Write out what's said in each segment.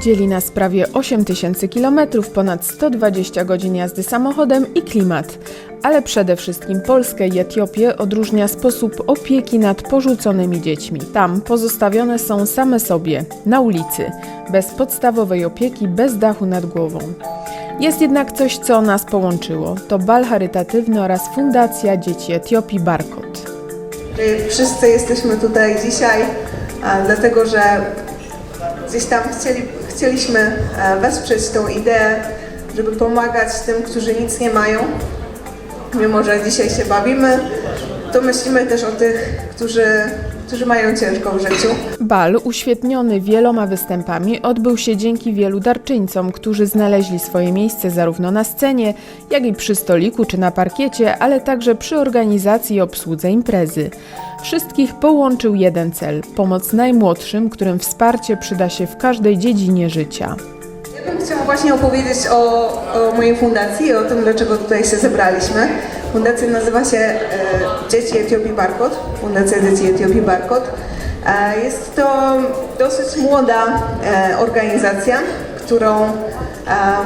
Dzieli nas prawie 8 tysięcy kilometrów, ponad 120 godzin jazdy samochodem i klimat. Ale przede wszystkim Polskę i Etiopię odróżnia sposób opieki nad porzuconymi dziećmi. Tam pozostawione są same sobie, na ulicy, bez podstawowej opieki, bez dachu nad głową. Jest jednak coś, co nas połączyło. To bal charytatywny oraz Fundacja Dzieci Etiopii Barkot. że Wszyscy jesteśmy tutaj dzisiaj, dlatego że gdzieś tam chcieli, chcieliśmy e, wesprzeć tą ideę, żeby pomagać tym, którzy nic nie mają. Mimo, że dzisiaj się bawimy, to myślimy też o tych, którzy, którzy mają ciężko w życiu. Bal, uświetniony wieloma występami, odbył się dzięki wielu darczyńcom, którzy znaleźli swoje miejsce zarówno na scenie, jak i przy stoliku czy na parkiecie, ale także przy organizacji i obsłudze imprezy. Wszystkich połączył jeden cel pomoc najmłodszym, którym wsparcie przyda się w każdej dziedzinie życia. Ja bym chciała właśnie opowiedzieć o, o mojej fundacji i o tym, dlaczego tutaj się zebraliśmy. Fundacja nazywa się e, Dzieci Etiopii Barkot, Fundacja Dzieci Etiopii Barkot. E, jest to dosyć młoda e, organizacja, którą e,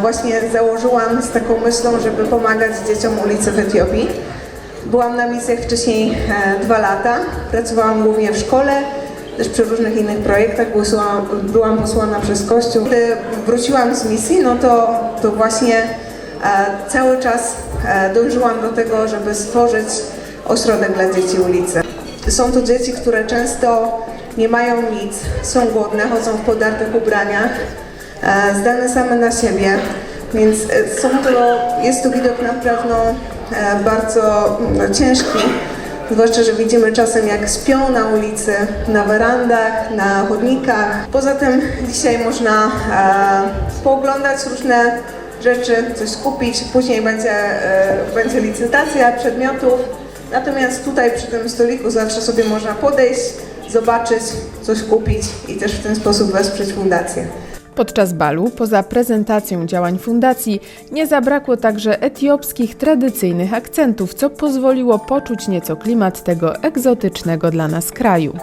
właśnie założyłam z taką myślą, żeby pomagać dzieciom ulicy w Etiopii. Byłam na misjach wcześniej e, dwa lata, pracowałam głównie w szkole, też przy różnych innych projektach byłam, byłam posłana przez Kościół. Gdy wróciłam z misji, no to, to właśnie e, cały czas e, dążyłam do tego, żeby stworzyć ośrodek dla dzieci ulicy. Są to dzieci, które często nie mają nic, są głodne, chodzą w podartych ubraniach, e, zdane same na siebie, więc e, są to, jest to widok na pewno e, bardzo mm, ciężki, zwłaszcza, że widzimy czasem jak śpią na ulicy, na werandach, na chodnikach. Poza tym dzisiaj można e, pooglądać różne rzeczy, coś kupić, później będzie, e, będzie licytacja przedmiotów. Natomiast tutaj przy tym stoliku zawsze sobie można podejść, zobaczyć, coś kupić i też w ten sposób wesprzeć fundację. Podczas balu, poza prezentacją działań fundacji, nie zabrakło także etiopskich tradycyjnych akcentów, co pozwoliło poczuć nieco klimat tego egzotycznego dla nas kraju.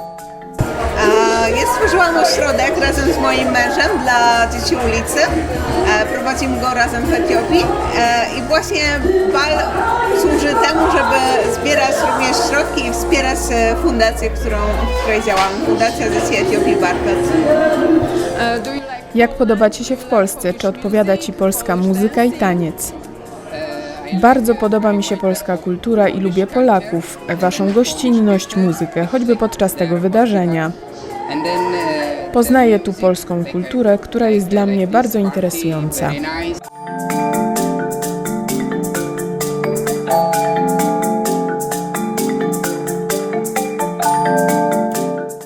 Ja stworzyłam ośrodek razem z moim mężem dla dzieci ulicy. E, Prowadzimy go razem w Etiopii E, i właśnie bal służy temu, żeby zbierać również środki i wspierać e, fundację, którą, w której działam. Fundacja Dzieci Etiopii Barkot. Jak podoba Ci się w Polsce? Czy odpowiada Ci polska muzyka i taniec? Bardzo podoba mi się polska kultura i lubię Polaków, Waszą gościnność, muzykę, choćby podczas tego wydarzenia. Poznaję tu polską kulturę, która jest dla mnie bardzo interesująca.